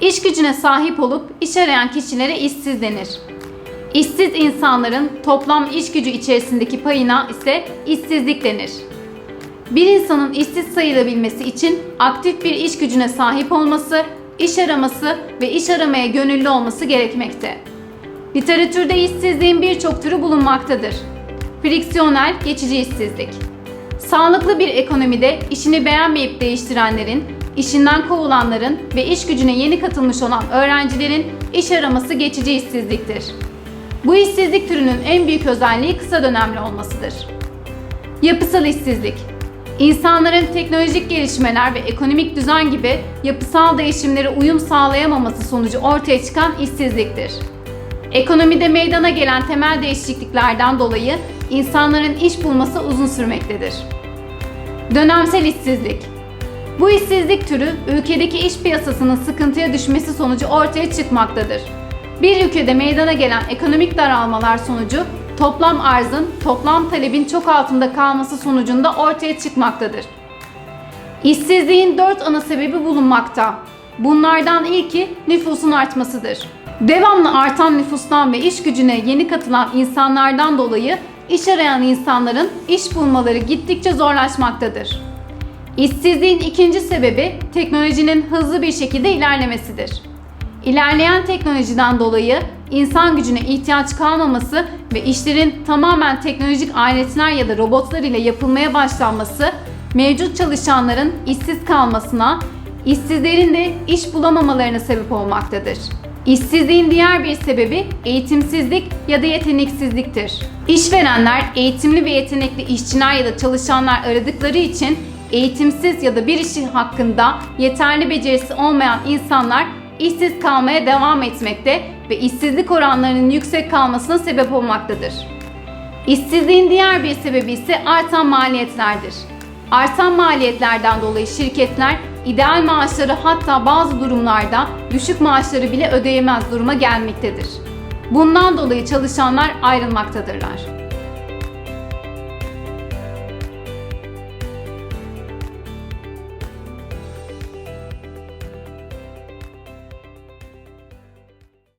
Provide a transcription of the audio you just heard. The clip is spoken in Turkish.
İş gücüne sahip olup iş arayan kişilere işsiz denir. İşsiz insanların toplam iş gücü içerisindeki payına ise işsizlik denir. Bir insanın işsiz sayılabilmesi için aktif bir iş gücüne sahip olması, iş araması ve iş aramaya gönüllü olması gerekmekte. Literatürde işsizliğin birçok türü bulunmaktadır. Friksiyonel, geçici işsizlik. Sağlıklı bir ekonomide işini beğenmeyip değiştirenlerin, işinden kovulanların ve iş gücüne yeni katılmış olan öğrencilerin iş araması geçici işsizliktir. Bu işsizlik türünün en büyük özelliği kısa dönemli olmasıdır. Yapısal işsizlik. İnsanların teknolojik gelişmeler ve ekonomik düzen gibi yapısal değişimlere uyum sağlayamaması sonucu ortaya çıkan işsizliktir. Ekonomide meydana gelen temel değişikliklerden dolayı insanların iş bulması uzun sürmektedir. Dönemsel işsizlik. Bu işsizlik türü ülkedeki iş piyasasının sıkıntıya düşmesi sonucu ortaya çıkmaktadır. Bir ülkede meydana gelen ekonomik daralmalar sonucu toplam arzın toplam talebin çok altında kalması sonucunda ortaya çıkmaktadır. İşsizliğin dört ana sebebi bulunmakta. Bunlardan ilki nüfusun artmasıdır. Devamlı artan nüfustan ve iş gücüne yeni katılan insanlardan dolayı iş arayan insanların iş bulmaları gittikçe zorlaşmaktadır. İşsizliğin ikinci sebebi teknolojinin hızlı bir şekilde ilerlemesidir. İlerleyen teknolojiden dolayı insan gücüne ihtiyaç kalmaması ve işlerin tamamen teknolojik aletler ya da robotlar ile yapılmaya başlanması mevcut çalışanların işsiz kalmasına, işsizlerin de iş bulamamalarına sebep olmaktadır. İşsizliğin diğer bir sebebi eğitimsizlik ya da yeteneksizliktir. İşverenler eğitimli ve yetenekli işçiler ya da çalışanlar aradıkları için eğitimsiz ya da bir işin hakkında yeterli becerisi olmayan insanlar işsiz kalmaya devam etmekte ve işsizlik oranlarının yüksek kalmasına sebep olmaktadır. İşsizliğin diğer bir sebebi ise artan maliyetlerdir. Artan maliyetlerden dolayı şirketler ideal maaşları hatta bazı durumlarda düşük maaşları bile ödeyemez duruma gelmektedir. Bundan dolayı çalışanlar ayrılmaktadırlar.